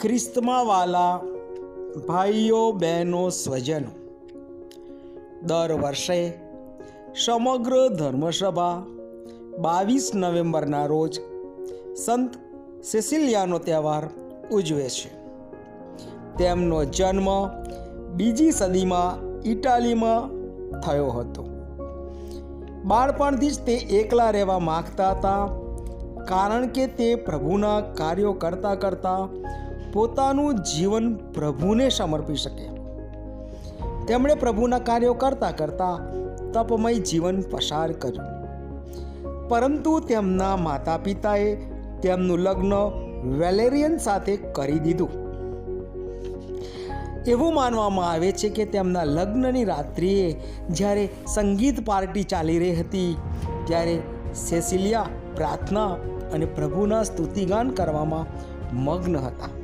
ખ્રિસ્તમાં વાલા ભાઈઓ, બહેનો, સ્વજનો દર વર્ષે સમગ્ર ધર્મસભા બાવીસ નવેમ્બરના રોજ સંત સેસિલિયાનો તહેવાર ઉજવે છે. તેમનો જન્મ બીજી સદીમાં ઇટાલીમાં થયો હતો. બાળપણથી જ તે એકલા રહેવા માગતા હતા કારણ કે તે પ્રભુના કાર્યો કરતાં કરતાં પોતાનું જીવન પ્રભુને સમર્પી શકે. તેમણે પ્રભુના કાર્યો કરતાં કરતાં તપમય જીવન પસાર કર્યું. પરંતુ તેમના માતા પિતાએ તેમનું લગ્ન વેલેરિયન સાથે કરી દીધું. એવું માનવામાં આવે છે કે તેમના લગ્નની રાત્રિએ જ્યારે સંગીત પાર્ટી ચાલી રહી હતી, ત્યારે સેસિલિયા પ્રાર્થના અને પ્રભુના સ્તુતિગાન કરવામાં મગ્ન હતા.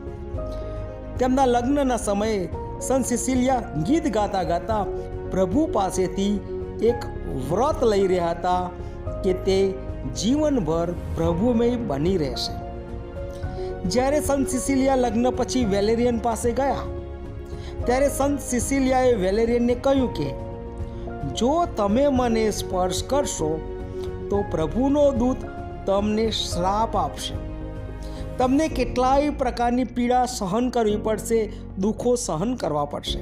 તેમના લગ્નના સમયે સન સિસિલિયા ગીત ગાતા ગાતા પ્રભુ પાસેથી એક વ્રત લઈ રહ્યા હતા કે તે જીવનભર પ્રભુમય બની રહેશે. જ્યારે સંત સિસિલિયા લગ્ન પછી વેલેરિયન પાસે ગયા, ત્યારે સંત સિસિલિયાએ વેલેરિયનને કહ્યું કે, જો તમે મને સ્પર્શ કરશો, તો પ્રભુનો દૂત તમને શ્રાપ આપશે. તમને કેટલાય પ્રકારની પીડા સહન કરવી પડશે, દુઃખો સહન કરવા પડશે.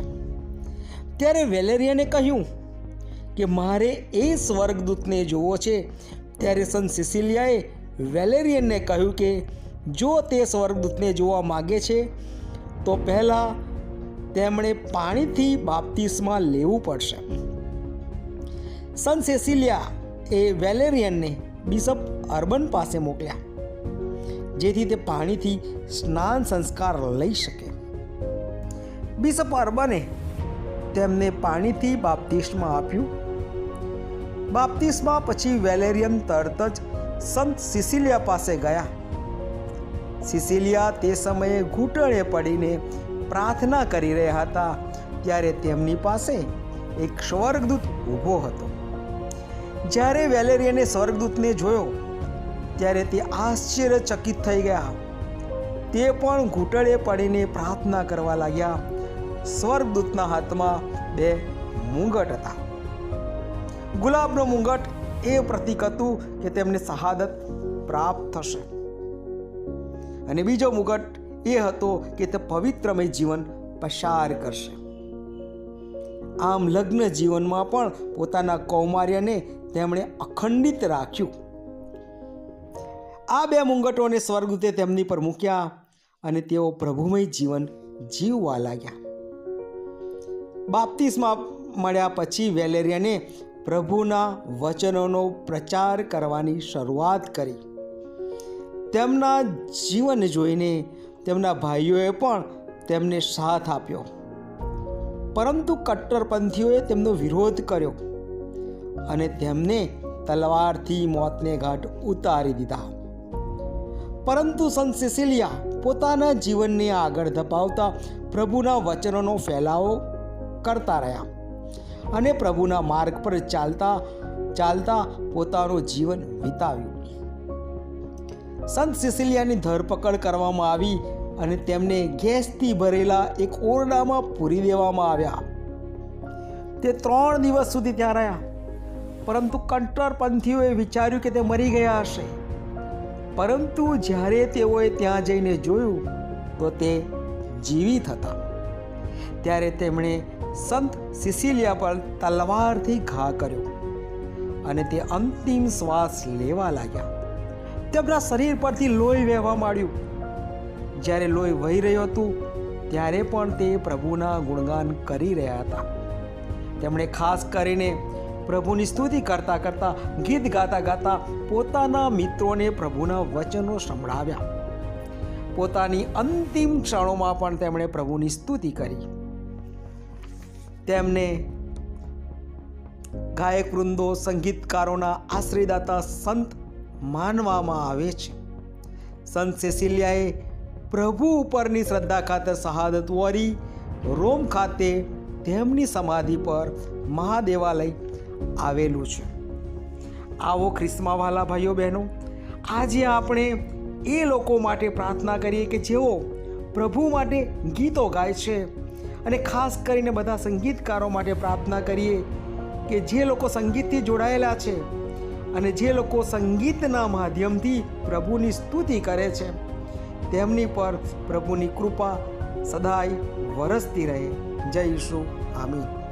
ત્યારે વેલેરિયાને કહ્યું કે, મારે એ સ્વર્ગદૂતને જોવો છે. ત્યારે સંત સિસિલિયાએ વેલેરિયનને કહ્યું કે, જો તે સ્વર્ગદૂતને જોવા માગે છે, તો પહેલાં તેમણે પાણીથી બાપ્તિસમાં લેવું પડશે. સંત સેસિલિયા એ વેલેરિયનને બિશપ અર્બન પાસે મોકલ્યા. જેથી તે પાણીથી સ્નાન સંસ્કાર લઈ શકે. બિશપ અર્બને તેમને પાણીથી બાપ્તિસ્ટમાં આપ્યું. બાપ્તિસ્મા પછી વેલેરિયન તરત જ સંત સિસિલિયા પાસે ગયા. સિસિલિયા તે સમયે ઘૂંટણે પડીને પ્રાર્થના કરી રહ્યા હતા, ત્યારે તેમની પાસે એક સ્વર્ગદૂત ઊભો હતો. જ્યારે વેલેરિયને સ્વર્ગદૂતને જોયો ત્યારે તે આશ્ચર્યચકિત થઈ ગયા. તે પણ ઘૂંટળે પડીને પ્રાર્થના કરવા લાગ્યા. સ્વર્ગદૂતના હાથમાં બે મુંગટ હતા. ગુલાબનો મુંગટ એ પ્રતીક હતું કે તેમને શહાદત પ્રાપ્ત થશે. અને બીજો મુગટ એ હતો કે તે પવિત્રમય જીવન પસાર કરશે. આમ લગ્ન જીવનમાં પણ પોતાના કૌમાર્યને તેમણે અખંડિત રાખ્યું. આ બે મુંગટોને સ્વર્ગદૂતે તેમની પર મૂક્યા અને તેઓ પ્રભુમય જીવન જીવવા લાગ્યા. બાપ્તિસ્મા મળ્યા પછી વેલેરિયાને પ્રભુના વચનોનો પ્રચાર કરવાની શરૂઆત કરી. તેમના જીવન જોઈને તેમના ભાઈઓએ પણ તેમને સાથ આપ્યો. પરંતુ કટ્ટરપંથીઓએ તેમનો વિરોધ કર્યો અને તેમને તલવારથી મોતને ઘાટ ઉતારી દીધા. પરંતુ સંત સિસિલિયા પોતાના જીવનને આગળ ધપાવતા પ્રભુના વચનોનો ફેલાવો કરતા રહ્યા અને પ્રભુના માર્ગ પર ચાલતા ચાલતા પોતાનું જીવન વિતાવ્યું. સંત સિસિલિયાની ધરપકડ કરવામાં આવી અને તેમને ગેસથી ભરેલા એક ઓરડામાં પૂરી દેવામાં આવ્યા. તે ત્રણ દિવસ સુધી ત્યાં રહ્યા. પરંતુ કંટ્ટરપંથીઓએ વિચાર્યું કે તે મરી ગયા હશે. પરંતુ જ્યારે તેઓએ ત્યાં જઈને જોયું, તો તે જીવિત હતા. ત્યારે તેમણે સંત સિસિલિયા પર તલવારથી ઘા કર્યો અને તે અંતિમ શ્વાસ લેવા લાગ્યા. તેમના શરીર પરથી લોહી વહેવા માંડ્યું. જ્યારે લોહી વહી રહ્યું હતું, ત્યારે પણ તે પ્રભુના ગુણગાન કરી રહ્યા હતા. તેમણે ખાસ કરીને પ્રભુની સ્તુતિ કરતા કરતા ગીત ગાતા ગાતા પોતાના મિત્રોને પ્રભુના વચનો સંભળાવ્યા. પોતાની અંતિમ ક્ષણોમાં પણ તેમણે પ્રભુની સ્તુતિ કરી. તેમને ગાયક વૃંદો, સંગીતકારોના આશ્રયદાતા સંત માનવામાં આવે છે. સંત સેસિલિયાએ પ્રભુ ઉપરની શ્રદ્ધા ખાતે શહાદત વરી રોમ ખાતે તેમની સમાધિ પર મહાદેવાલય આવેલું છે. આવો ખ્રિસ્તમાં વાલા ભાઈઓ બહેનો, આજે આપણે એ લોકો માટે પ્રાર્થના કરીએ કે જેઓ પ્રભુ માટે ગીતો ગાય છે અને ખાસ કરીને બધા સંગીતકારો માટે પ્રાર્થના કરીએ કે જે લોકો સંગીતથી જોડાયેલા છે અને જે લોકો સંગીતના માધ્યમથી પ્રભુની સ્તુતિ કરે છે, તેમની પર પ્રભુની કૃપા સદાય વરસતી રહે. જય ઈશુ. આમીન.